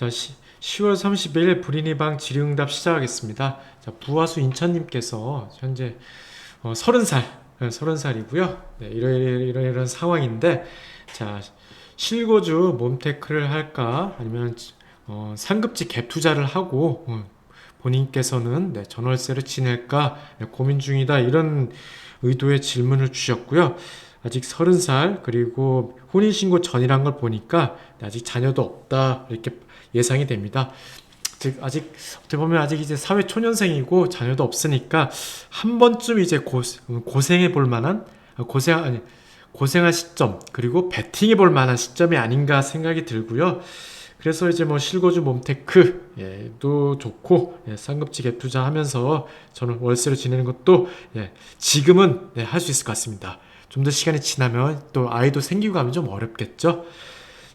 자, 시, 10월 30일 불인이방 질의응답 시작하겠습니다. 자, 부하수 인천님께서 현재 어, 30살, 30살이고요. 네, 이런, 이런, 이런 상황인데, 자, 실거주 몸테크를 할까, 아니면 어, 상급지 갭 투자를 하고, 어, 본인께서는 네, 전월세를 지낼까 네, 고민 중이다. 이런 의도의 질문을 주셨고요. 아직 30살, 그리고 혼인신고 전이란 걸 보니까 아직 자녀도 없다. 이렇게 예상이 됩니다. 즉 아직 어떻게 보면 아직 이제 사회 초년생이고 자녀도 없으니까 한 번쯤 이제 고, 고생해 볼 만한 아, 고생 아니 고생할 시점 그리고 베팅해 볼 만한 시점이 아닌가 생각이 들고요. 그래서 이제 뭐 실거주 몸테크 예, 도 좋고 예, 상급지 갭 투자하면서 저는 월세로 지내는 것도 예, 지금은 네, 할수 있을 것 같습니다. 좀 더 시간이 지나면 또 아이도 생기고 하면 좀 어렵겠죠.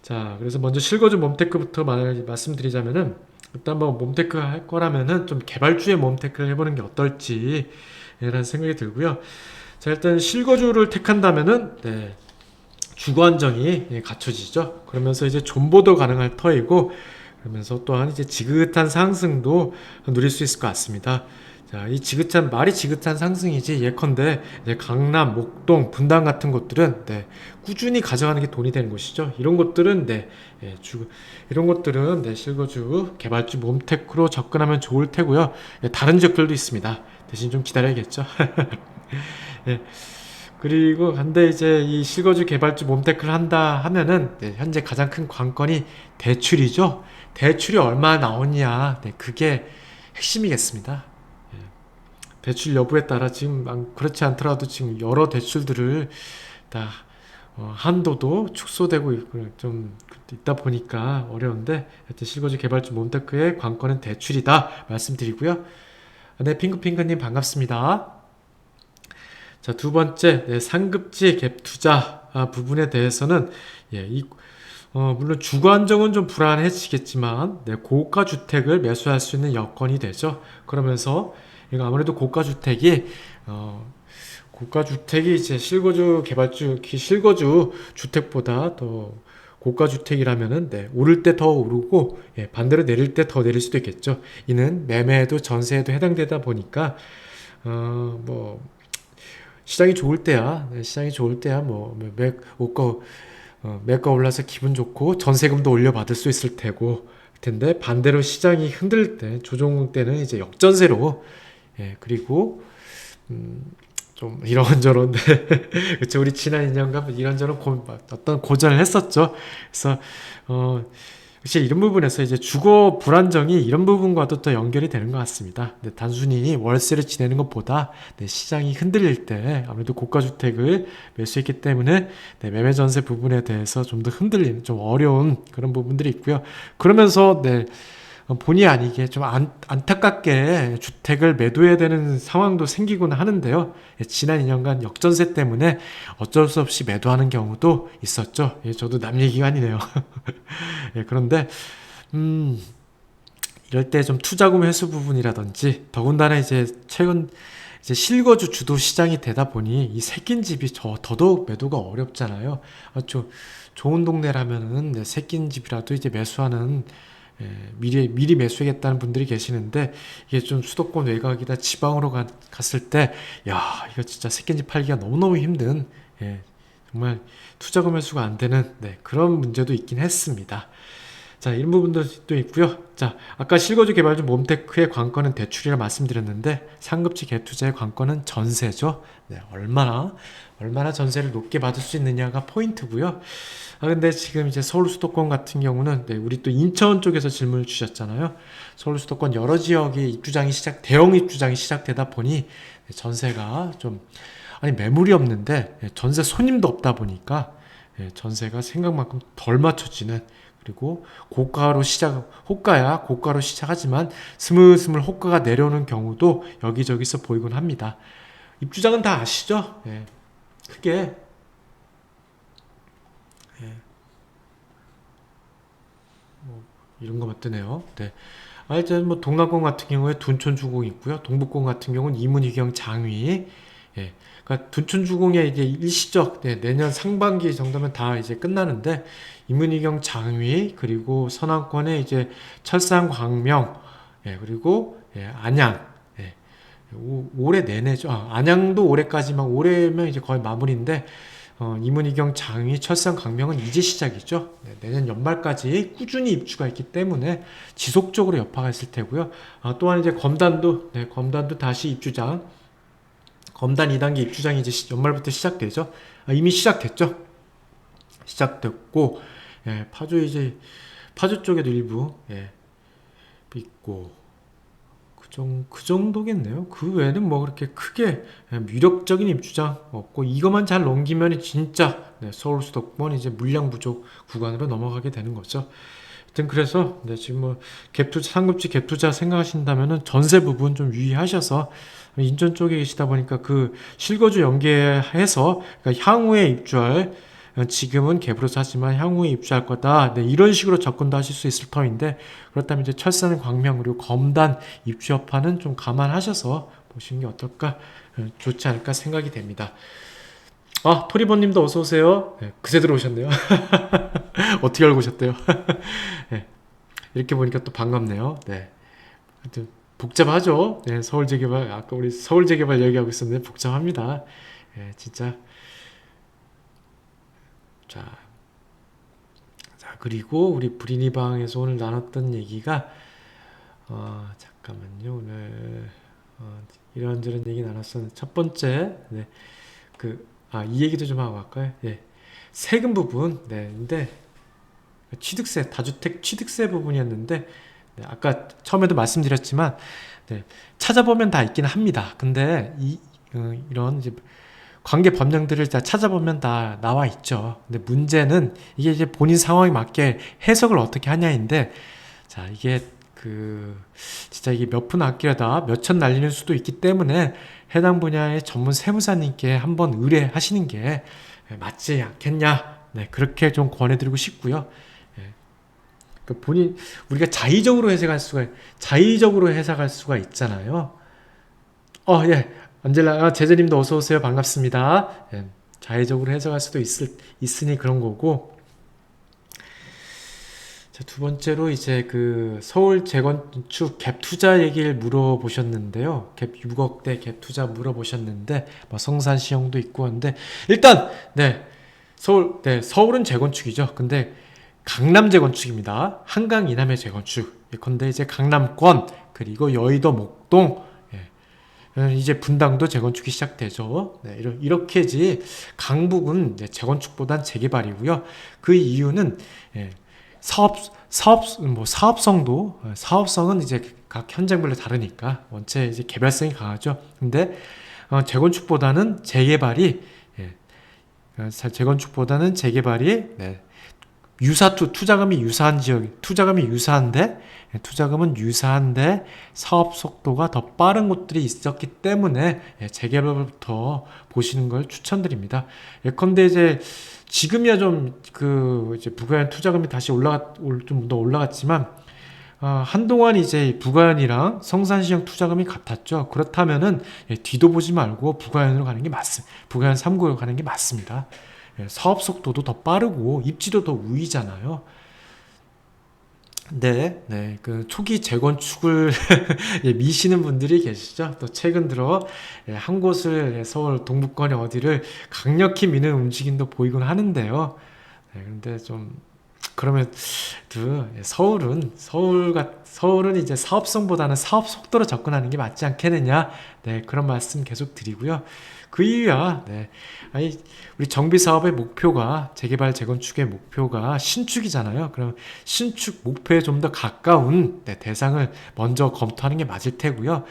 자, 그래서 먼저 실거주 몸테크부터 말, 말씀드리자면은 일단 뭐 몸테크 할 거라면은 좀 개발주의 몸테크를 해보는 게 어떨지 라는 생각이 들고요. 자, 일단 실거주를 택한다면은 네, 주거 안정이 예, 갖춰지죠. 그러면서 이제 존보도 가능할 터이고 그러면서 또한 이제 지긋한 상승도 누릴 수 있을 것 같습니다. 자, 이 지긋한 말이 지긋한 상승이지 예컨대 강남, 목동, 분당 같은 곳들은 네, 꾸준히 가져가는 게 돈이 되는 곳이죠. 이런 것들은 네, 예, 주, 이런 것들은 네, 실거주 개발주 몸테크로 접근하면 좋을 테고요. 예, 다른 지역들도 있습니다. 대신 좀 기다려야겠죠. 예. 그리고 근데 이제 이 실거주 개발주 몸테크를 한다 하면은 네, 현재 가장 큰 관건이 대출이죠. 대출이 얼마 나오냐, 네, 그게 핵심이겠습니다. 예. 대출 여부에 따라 지금 안- 그렇지 않더라도 지금 여러 대출들을 다 어, 한도도 축소되고 있고 좀 있다 보니까 어려운데 하여튼 실거주 개발주 몸테크의 관건은 대출이다 말씀드리고요. 네, 핑크핑크님 반갑습니다. 자, 두 번째, 네, 상급지 갭 투자 아, 부분에 대해서는 예, 이 어, 물론 안정은 좀 불안해지겠지만 네, 고가 주택을 매수할 수 있는 여건이 되죠. 그러면서 이거 아무래도 고가 주택이 어, 고가 주택이 이제 실거주 개발주 기- 실거주 주택보다 더 고가 주택이라면은 네, 오를 때 더 오르고 예, 반대로 내릴 때 더 내릴 수도 있겠죠. 이는 매매에도 전세에도 해당되다 보니까 어, 뭐 시장이 좋을 때야 네, 시장이 좋을 때야 뭐 매, 옷가 어, 매가 올라서 기분 좋고 전세금도 올려받을 수 있을 테고 텐데 반대로 시장이 흔들 때 조정 때는 이제 역전세로 예 그리고 음, 좀 이런저런 그쵸 우리 지난 2년간 이런저런 고, 어떤 고전을 했었죠 그래서 어 확실히 이런 부분에서 이제 주거 불안정이 이런 부분과도 또 연결이 되는 것 같습니다. 근데 단순히 월세를 지내는 것보다 네, 시장이 흔들릴 때 아무래도 고가 주택을 매수했기 때문에 네, 매매 전세 부분에 대해서 좀 더 흔들리는 좀 어려운 그런 부분들이 있고요. 그러면서 네, 어, 본의 아니게 좀 안, 안타깝게 주택을 매도해야 되는 상황도 생기곤 하는데요. 예, 지난 2년간 역전세 때문에 어쩔 수 없이 매도하는 경우도 있었죠. 예, 저도 남 얘기가 아니네요. 예, 그런데 음, 이럴 때 좀 투자금 회수 부분이라든지 더군다나 이제 최근 이제 실거주 주도 시장이 되다 보니 이 새낀 집이 저 더더욱 매도가 어렵잖아요. 아, 좀 좋은 동네라면은 네, 새낀 집이라도 이제 매수하는 예, 미리 미리 매수하겠다는 분들이 계시는데 이게 좀 수도권 외곽이다 지방으로 가- 갔을 때 야 이거 진짜 집 팔기가 너무너무 힘든 예, 정말 투자금 회수가 안 되는 네, 그런 문제도 있긴 했습니다. 자, 이런 부분도 있고요. 자, 아까 실거주 개발주 몸테크의 관건은 대출이라 말씀드렸는데 상급지 개투자의 관건은 전세죠. 네, 얼마나 얼마나 전세를 높게 받을 수 있느냐가 포인트고요. 아, 근데 지금 이제 서울 수도권 같은 경우는 네, 우리 또 인천 쪽에서 질문을 주셨잖아요. 서울 수도권 여러 지역이 입주장이 시작 대형 입주장이 시작되다 보니 네, 전세가 좀 아니 매물이 없는데 예, 전세 손님도 없다 보니까 예, 전세가 생각만큼 덜 맞춰지는 그리고 고가로 시작 호가야 고가로 시작하지만 스물스물 호가가 내려오는 경우도 여기저기서 보이곤 합니다. 입주장은 다 아시죠? 예. 크게 예. 뭐 이런 거 맞드네요. 네. 아, 일단 뭐 동남권 같은 경우에 둔촌 주공 있고요. 동북권 같은 경우는 이문희경 장위 예. 그러니까 둔촌주공의 이제 일시적 네, 내년 상반기 정도면 다 이제 끝나는데 이문희경 장위 그리고 선왕권의 이제 철산 광명 예, 그리고 예, 안양 예. 오- 올해 내내죠. 아, 안양도 올해까지만 올해면 이제 거의 마무리인데 어, 이문희경 장위 철산 광명은 이제 시작이죠. 네, 내년 연말까지 꾸준히 입주가 있기 때문에 지속적으로 여파가 있을 테고요. 아, 또한 이제 검단도 네, 검단도 다시 입주장 검단 2단계 입주장이 이제 시- 연말부터 시작되죠. 아, 이미 시작됐죠. 시작됐고 예, 파주 이제 파주 쪽에도 일부 예, 있고 그, 정, 그 정도겠네요. 그 외에는 뭐 그렇게 크게 예, 위력적인 입주장 없고 이것만 잘 넘기면 진짜 네, 서울 수도권 이제 물량 부족 구간으로 넘어가게 되는 거죠. 하여튼 그래서 네, 지금 뭐 갭투자 상급지 갭투자 생각하신다면은 전세 부분 좀 유의하셔서 인천 쪽에 계시다 보니까 그 실거주 연계해서 그러니까 향후에 입주할 어, 지금은 갭으로 사지만 향후에 입주할 거다. 네, 이런 식으로 접근도 하실 수 있을 터인데 그렇다면 이제 철산 광명 그리고 검단 입주 여파는 좀 감안하셔서 보시는 게 어떨까 어, 좋지 않을까 생각이 됩니다. 아 토리버님도 어서 오세요. 네, 그새 들어오셨네요. 어떻게 알고 오셨대요? 네, 이렇게 보니까 또 반갑네요. 네. 하여튼 복잡하죠. 네, 서울 재개발 아까 우리 서울 재개발 얘기하고 있었는데 복잡합니다. 예, 진짜 자, 자 그리고 우리 브리니 방에서 오늘 나눴던 얘기가 어, 잠깐만요 오늘 어, 이런저런 얘기 나눴었는데 첫 번째 네, 그 아 이 얘기도 좀 하고 갈까요? 네, 세금 부분 네, 근데 취득세 다주택 취득세 부분이었는데 네, 아까 처음에도 말씀드렸지만 네, 찾아보면 다 있긴 합니다. 근데 이 어, 이런 이제 관계 법령들을 다 찾아보면 다 나와 있죠. 근데 문제는 이게 이제 본인 상황에 맞게 해석을 어떻게 하냐인데 자 이게 그 진짜 이게 몇 푼 아끼려다 몇 천 날리는 수도 있기 때문에 해당 분야의 전문 세무사님께 한번 의뢰하시는 게 맞지 않겠냐. 네 그렇게 좀 권해드리고 싶고요. 그 본인 우리가 자의적으로 해석할 수가 자의적으로 해석할 수가 있잖아요. 어, 예. 안젤라 아, 제재님도 어서 오세요. 반갑습니다. 예. 자의적으로 해석할 수도 있을 있으니 그런 거고. 자, 두 번째로 이제 그 서울 재건축 갭 투자 얘기를 물어보셨는데요. 갭 6억대 갭 투자 물어보셨는데 뭐 성산 시형도 있고 한데 일단 네. 서울 네, 서울은 재건축이죠. 근데 강남 재건축입니다. 한강 이남의 재건축. 예컨대 이제 강남권 그리고 여의도 목동 예. 이제 분당도 재건축이 시작되죠. 네, 이렇게지 강북은 재건축보단 재개발이고요. 그 이유는 예, 사업 사업 뭐 사업성도 예, 사업성은 이제 각 현장별로 다르니까 원체 이제 개발성이 강하죠. 근데 어, 재건축보다는 재개발이 예, 어, 재건축보다는 재개발이 네, 유사 투 투자금이 유사한 지역 투자금이 유사한데 예, 투자금은 유사한데 사업 속도가 더 빠른 곳들이 있었기 때문에 예, 재개발부터 보시는 걸 추천드립니다. 예컨대 이제 지금이야 좀 그 이제 부가연 투자금이 다시 올라가 좀 더 올라갔지만 아, 한동안 이제 부가연이랑 성산시형 투자금이 같았죠. 그렇다면은 예, 뒤도 보지 말고 부가연으로 가는 게 맞습니다. 부가연 3구로 가는 게 맞습니다. 예, 사업 속도도 더 빠르고 입지도 더 우위잖아요. 네, 네, 그 초기 재건축을 예, 미시는 분들이 계시죠. 또 최근 들어 예, 한 곳을 예, 서울 동북권의 어디를 강력히 미는 움직임도 보이곤 하는데요. 네, 그런데 좀 그러면 그 서울은 서울가 서울은 이제 사업성보다는 사업 속도로 접근하는 게 맞지 않겠느냐. 네, 그런 말씀 계속 드리고요. 그 이유야. 네. 아니 우리 정비 사업의 목표가 재개발 재건축의 목표가 신축이잖아요. 그럼 신축 목표에 좀 더 가까운 네, 대상을 먼저 검토하는 게 맞을 테고요.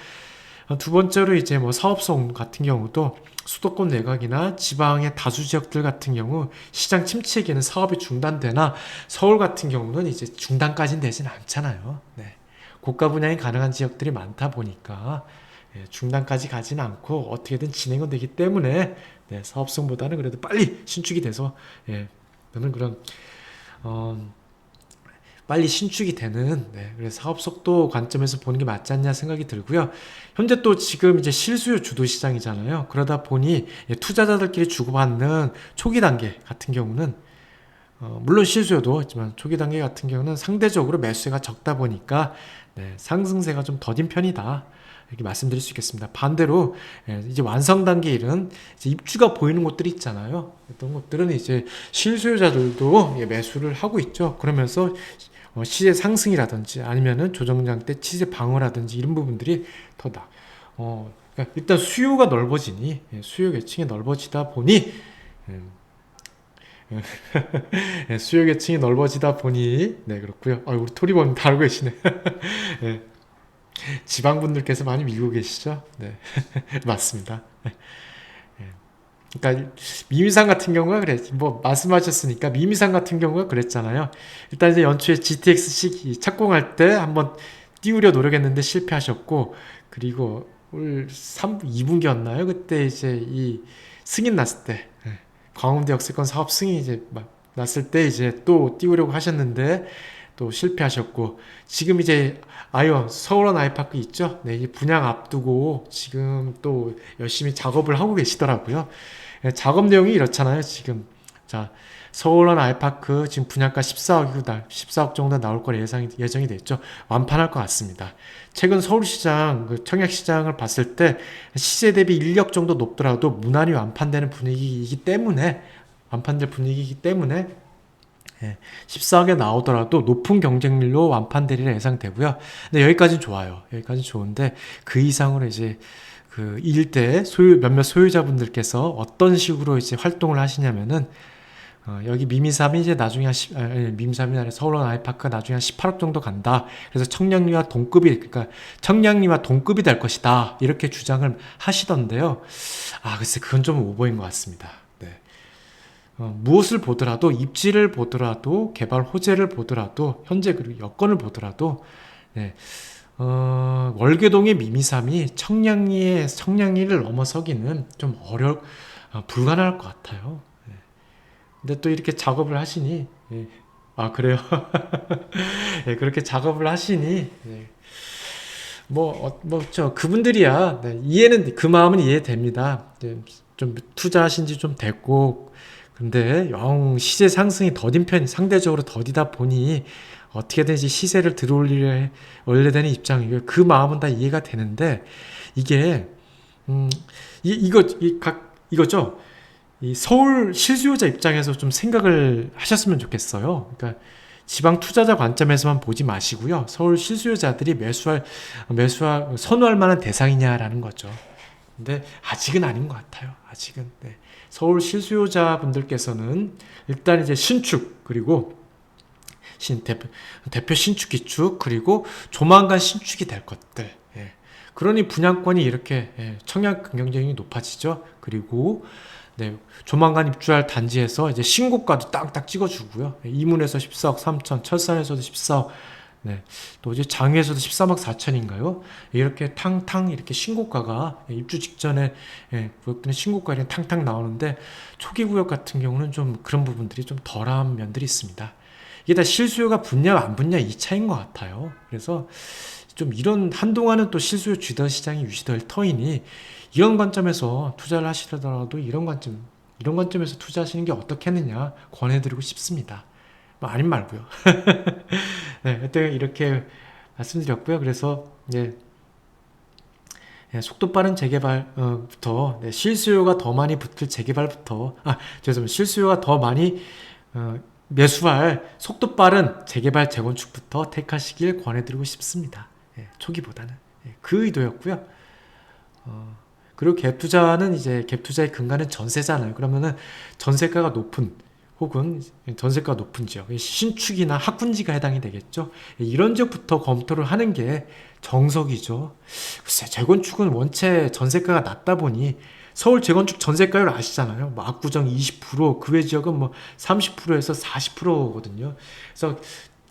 어, 두 번째로 이제 뭐 사업성 같은 경우도 수도권 내곽이나 지방의 다수 지역들 같은 경우 시장 침체기에는 사업이 중단되나 서울 같은 경우는 이제 중단까지는 되진 않잖아요. 네. 고가 분양이 가능한 지역들이 많다 보니까 예, 중단까지 가지는 않고 어떻게든 진행은 되기 때문에 네, 사업성보다는 그래도 빨리 신축이 돼서 예, 저는 그런 어, 빨리 신축이 되는 네, 그래서 사업 속도 관점에서 보는 게 맞지 않냐 생각이 들고요. 현재 또 지금 이제 실수요 주도 시장이잖아요. 그러다 보니 예, 투자자들끼리 주고받는 초기 단계 같은 경우는 어, 물론 실수요도 있지만 초기 단계 같은 경우는 상대적으로 매수세가 적다 보니까 네, 상승세가 좀 더딘 편이다. 이렇게 말씀드릴 수 있겠습니다. 반대로 예, 이제 완성 단계 일은 이제 입주가 보이는 곳들이 있잖아요. 어떤 곳들은 이제 실수요자들도 예, 매수를 하고 있죠. 그러면서 어, 시세 상승이라든지 아니면은 조정장 때 시세 방어라든지 이런 부분들이 더 나. 어, 그러니까 일단 수요가 넓어지니 예, 수요 계층이 넓어지다 보니 음, 예, 수요 계층이 넓어지다 보니 네 그렇고요. 아, 우리 토리범 다 알고 계시네. 예. 지방 분들께서 많이 밀고 계시죠? 네 맞습니다. 예. 그러니까 미미상 같은 경우가 그래 뭐 말씀하셨으니까 미미상 같은 경우가 그랬잖아요. 일단 이제 연초에 GTX 착공할 때 한번 띄우려 노력했는데 실패하셨고 그리고 올 3, 2분기였나요? 그때 이제 이 승인 났을 때 예. 광운대 역세권 사업 승인이 이제 막 났을 때 이제 또 띄우려고 하셨는데 또 실패하셨고 지금 이제 아이온 서울원 아이파크 있죠? 네, 이 분양 앞두고 지금 또 열심히 작업을 하고 계시더라고요. 예, 작업 내용이 이렇잖아요. 지금 자 서울원 아이파크 지금 분양가 14억이고 14억 정도 나올 거라 예상이 예정이 됐죠. 완판할 것 같습니다. 최근 서울시장 그 청약시장을 봤을 때 시세 대비 1억 정도 높더라도 무난히 완판되는 분위기이기 때문에 완판될 분위기이기 때문에 예, 14억에 나오더라도 높은 경쟁률로 완판되리라 예상되고요. 근데 여기까지는 좋아요. 여기까지 좋은데 그 이상으로 이제 그 일대 소유 몇몇 소유자분들께서 어떤 식으로 이제 활동을 하시냐면은 어, 여기 미미삼이 이제 나중에 한 10, 아니, 미미삼이 아니라 서울원 아이파크가 나중에 한 18억 정도 간다. 그래서 청량리와 동급이 그러니까 청량리와 동급이 될 것이다. 이렇게 주장을 하시던데요. 아 글쎄 그건 좀 오버인 것 같습니다. 네. 어, 무엇을 보더라도 입지를 보더라도 개발 호재를 보더라도 현재 그리고 여건을 보더라도 네. 어, 월계동의 미미삼이 청량리의 청량리를 넘어서기는 좀 어려 어, 불가능할 것 같아요. 네. 근데 또 이렇게 작업을 하시니 예. 아 그래요? 예, 그렇게 작업을 하시니 예. 뭐뭐저 그분들이야 네, 이해는 그 마음은 이해됩니다. 네, 좀 투자하신 지 좀 됐고 근데 영 시세 상승이 더딘 편이 상대적으로 더디다 보니 어떻게든지 시세를 들어올리려 올려야 되는 입장이고요. 그 마음은 다 이해가 되는데 이게 음, 이, 이거 이 각 이거죠. 이 서울 실수요자 입장에서 좀 생각을 하셨으면 좋겠어요. 그러니까 지방 투자자 관점에서만 보지 마시고요. 서울 실수요자들이 매수할 매수할 선호할 만한 대상이냐라는 거죠. 근데 아직은 아닌 것 같아요. 아직은 네. 서울 실수요자 분들께서는 일단 이제 신축 그리고 신 대표, 대표 신축 기축 그리고 조만간 신축이 될 것들 예. 그러니 분양권이 이렇게 예, 청약 경쟁력이 높아지죠. 그리고 네, 조만간 입주할 단지에서 이제 신고가도 딱딱 찍어주고요. 예, 이문에서 14억 3천, 철산에서도 14억, 네, 또 이제 장위에서도 13억 4천인가요? 이렇게 탕탕 이렇게 신고가가 예, 입주 직전에 예, 구역들은 신고가 이렇게 탕탕 나오는데 초기 구역 같은 경우는 좀 그런 부분들이 좀 덜한 면들이 있습니다. 이게 다 실수요가 붙냐 안 붙냐 이 차이인 것 같아요. 그래서 좀 이런 한동안은 또 실수요 쥐던 시장이 유지될 터이니 이런 관점에서 투자를 하시더라도 이런 관점 이런 관점에서 투자하시는 게 어떻겠느냐 권해드리고 싶습니다. 뭐 아닌 말고요. 네, 그때 이렇게 말씀드렸고요. 그래서 예, 예, 속도 빠른 재개발부터 네, 실수요가 더 많이 붙을 재개발부터 아 죄송합니다. 실수요가 더 많이 어, 매수할 속도 빠른 재개발 재건축부터 택하시길 권해드리고 싶습니다. 예, 초기보다는 예, 그 의도였고요. 어, 그리고 갭 투자는 이제 갭 투자의 근간은 전세잖아요. 그러면은 전세가가 높은 혹은 전세가 높은 지역, 신축이나 학군지가 해당이 되겠죠. 이런 지역부터 검토를 하는 게 정석이죠. 글쎄, 재건축은 원체 전세가가 낮다 보니 서울 재건축 전세가율 아시잖아요. 뭐 압구정 20%, 그 외 지역은 뭐 30%에서 40%거든요. 그래서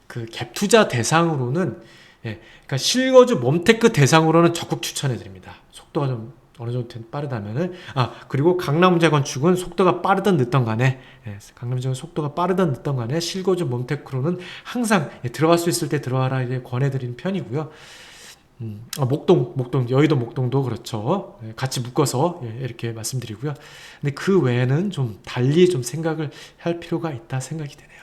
그 갭 투자 대상으로는 예, 그러니까 실거주 몬테크 대상으로는 적극 추천해 드립니다. 속도가 좀 어느 정도 된- 빠르다면은 아 그리고 강남 재 건축은 속도가 빠르든 늦던 간에 예, 강남 재건 속도가 빠르든 늦던 간에 실거주 몬테크로는 항상 예, 들어갈 수 있을 때 들어가라 이제 권해드리는 편이고요. 음, 아, 목동 목동 여의도 목동도 그렇죠. 예, 같이 묶어서 예, 이렇게 말씀드리고요. 근데 그 외에는 좀 달리 좀 생각을 할 필요가 있다 생각이 되네요.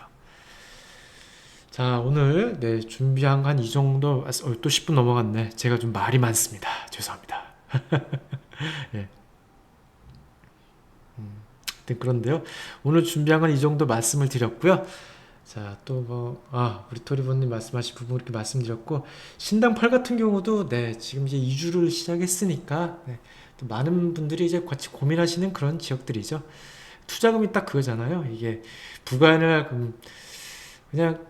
자 오늘 네 준비한 한 이 정도 아, 어, 또 10분 넘어갔네. 제가 좀 말이 많습니다. 죄송합니다. 예. 음, 그런데요. 오늘 준비한 건 이 정도 말씀을 드렸고요. 자, 또 뭐, 아, 우리 토리버님 말씀하신 부분 이렇게 말씀드렸고, 신당팔 같은 경우도, 네, 지금 이제 이주를 시작했으니까, 네, 또 많은 분들이 이제 같이 고민하시는 그런 지역들이죠. 투자금이 딱 그거잖아요. 이게 음, 그냥,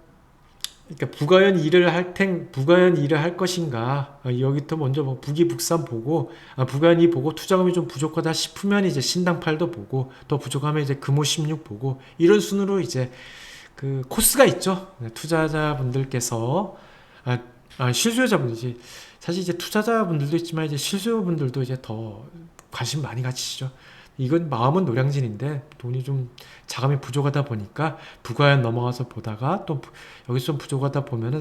그러니까 부가연 일을 할 텐, 부가연 일을 할 것인가, 어, 여기부터 먼저 뭐 부기북산 보고, 아, 부가연 이 보고 투자금이 좀 부족하다 싶으면 이제 신당팔도 보고, 더 부족하면 이제 금호 16 보고, 이런 순으로 이제 그 코스가 있죠. 네, 투자자분들께서 아, 아 실수요자분이지 사실 이제 투자자분들도 있지만 이제 실수요분들도 이제 더 관심 많이 가지시죠. 이건 마음은 노량진인데 돈이 좀 자금이 부족하다 보니까 부가연 넘어가서 보다가 또 부- 여기서 좀 부족하다 보면은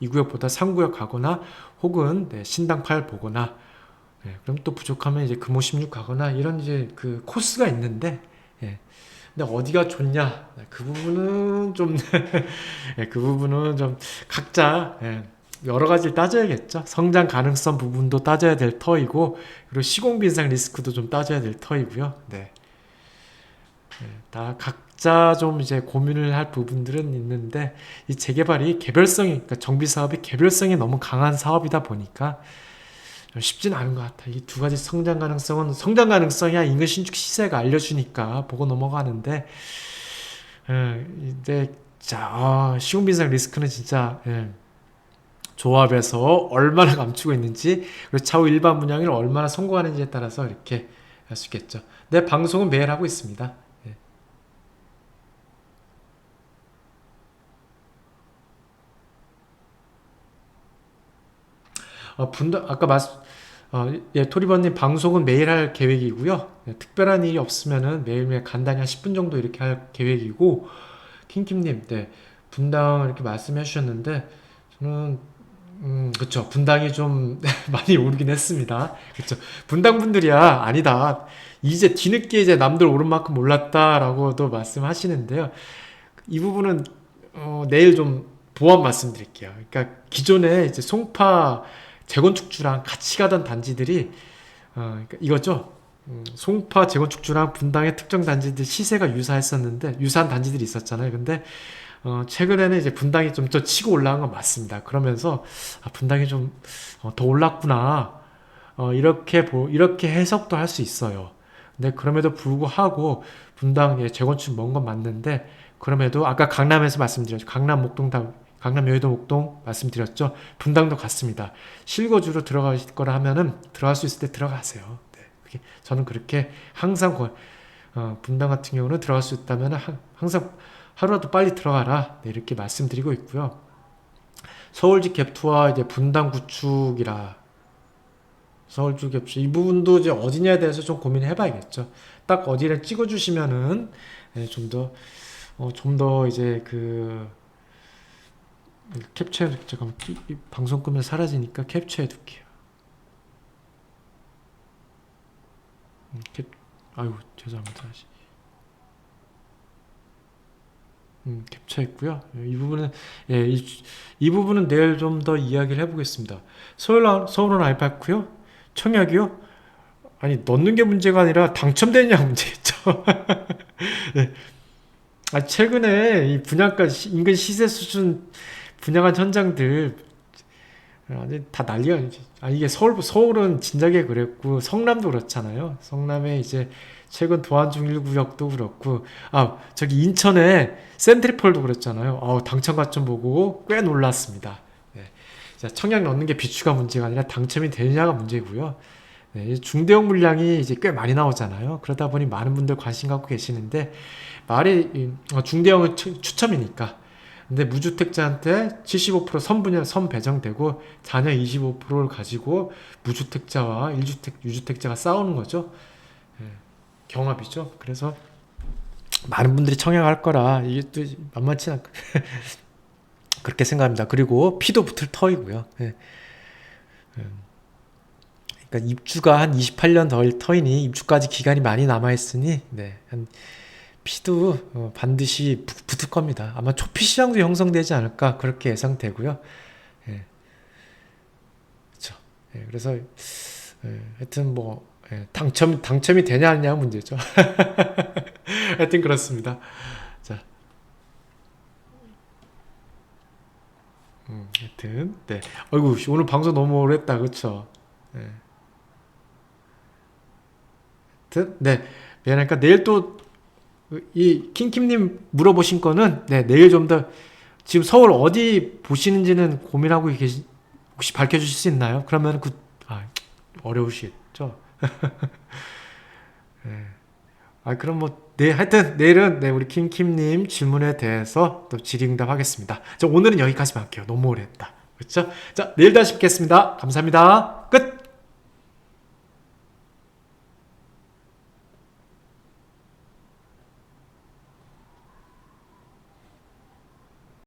이 구역보다 3구역 가거나 혹은 네, 신당팔 보거나 네, 그럼 또 부족하면 이제 금호 16 가거나 이런 이제 그 코스가 있는데 예. 근데 어디가 좋냐? 네, 그 부분은 좀, 예, 그 부분은 좀 각자 예, 여러 가지를 따져야겠죠. 성장 가능성 부분도 따져야 될 터이고, 그리고 시공 빈상 리스크도 좀 따져야 될 터이고요. 네. 예, 다 각자 좀 이제 고민을 할 부분들은 있는데, 이 재개발이 개별성이, 그러니까 정비 사업이 개별성이 너무 강한 사업이다 보니까, 쉽진 않은 것 같아. 이두 가지 성장 가능성은 성장 가능성이야 인근 신축 시세가 알려주니까 보고 넘어가는데, 예, 이제 자 아, 시공빈상 리스크는 진짜 예, 조합에서 얼마나 감추고 있는지 그리고 차후 일반 분양을 얼마나 성공하는지에 따라서 이렇게 할 수 있겠죠. 내 방송은 매일 하고 있습니다. 예. 어, 분당 아까 말 어, 예, 토리버님 방송은 매일 할 계획이고요. 예, 특별한 일이 없으면은 매일매일 간단히 한 10분 정도 이렇게 할 계획이고, 킹킴님, 네, 분당 이렇게 말씀해 주셨는데, 저는, 음, 그쵸. 분당이 좀 많이 오르긴 했습니다. 그쵸. 분당 분들이야, 아니다. 이제 뒤늦게 이제 남들 오른 만큼 올랐다라고도 말씀하시는데요. 이 부분은, 어, 내일 좀 보완 말씀드릴게요. 그러니까 기존에 이제 송파 재건축주랑 같이 가던 단지들이 어, 그러니까 이거죠. 음, 송파 재건축주랑 분당의 특정 단지들 시세가 유사했었는데 유사한 단지들이 있었잖아요. 근데 어, 최근에는 이제 분당이 좀 더 치고 올라간 건 맞습니다. 그러면서 아, 분당이 좀더 올랐구나. 어, 이렇게 보, 이렇게 해석도 할 수 있어요. 근데 그럼에도 불구하고 분당 예, 재건축 먼 건 맞는데 그럼에도 아까 강남에서 말씀드렸죠. 강남 목동 다 강남 여의도 목동 말씀드렸죠. 분당도 같습니다. 실거주로 들어가실 거라 하면은 들어갈 수 있을 때 들어가세요. 네, 저는 그렇게 항상 거- 어, 분당 같은 경우는 들어갈 수 있다면 은 항상 하루라도 빨리 들어가라 네, 이렇게 말씀드리고 있고요. 서울지 갭투와 이제 분당 구축이라 서울주 갭투 이 부분도 이제 어디냐에 대해서 좀 고민을 해봐야겠죠. 딱 어디를 찍어 주시면은 네, 좀더 어, 좀 더 이제 그 이- 이 방송 끄면 사라지니까 캡처해 둘게요. 음, 캡 아이고 죄송합니다. 다시. 음, 캡처했고요. 이 부분은 예, 이, 이 부분은 내일 좀 더 이야기를 해보겠습니다. 서울 서울은 알파고요. 청약이요? 아니 넣는 게 문제가 아니라 당첨되느냐 문제겠죠. 네. 아 최근에 이 분양가 시- 인근 시세 수준 분양한 현장들 아니 다 아니지. 아 이게 서울 서울은 진작에 그랬고 성남도 그렇잖아요. 성남에 이제 최근 도안중 1구역도 그렇고 아 저기 인천에 센트리폴도 그랬잖아요. 아 당첨 가점 보고 꽤 놀랐습니다. 네. 자, 청약 넣는 게 비추가 문제가 아니라 당첨이 되느냐가 문제고요. 네, 중대형 물량이 이제 꽤 많이 나오잖아요. 그러다 보니 많은 분들 관심 갖고 계시는데 말이 이, 어, 중대형은 추, 추첨이니까 근데 무주택자한테 75% 선분양 선 배정되고 자녀 25%를 가지고 무주택자와 1주택 유주택자가 싸우는 거죠. 예, 경합이죠. 그래서 많은 분들이 청약할 거라 이게 또 만만치 않 그렇게 생각합니다. 그리고 피도 붙을 터이고요. 예. 음. 그러니까 입주가 한 28년 더 터이니 입주까지 기간이 많이 남아 있으니 네. 한 피도 어, 반드시 부- 붙을 겁니다. 아마 초피 시장도 형성되지 않을까 그렇게 예상되고요. 예. 그렇죠. 예, 그래서 예, 하여튼 뭐 예, 당첨 당첨이 되냐 안 되냐 문제죠. 하여튼 그렇습니다. 자, 음, 하여튼 네. 씨, 오늘 방송 너무 오래 했다 그렇죠. 네. 하여튼 네 미안하니까 내일 또 이 킹킴님 물어보신 거는 네 내일 좀 더 지금 서울 어디 보시는지는 고민하고 계시 혹시 밝혀주실 수 있나요? 그러면 그 아, 어려우시겠죠. 네. 아 그럼 뭐 네 하여튼 내일은 네 우리 킹킴님 질문에 대해서 또 질의응답 하겠습니다. 자 오늘은 여기까지만 할게요. 너무 오래 했다. 그렇죠? 자 내일 다시 뵙겠습니다. 감사합니다. 끝.